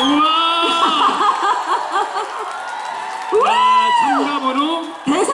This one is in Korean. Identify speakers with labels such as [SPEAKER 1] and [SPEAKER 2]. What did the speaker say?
[SPEAKER 1] 우와!
[SPEAKER 2] 와,
[SPEAKER 1] 참가 번호
[SPEAKER 2] 대상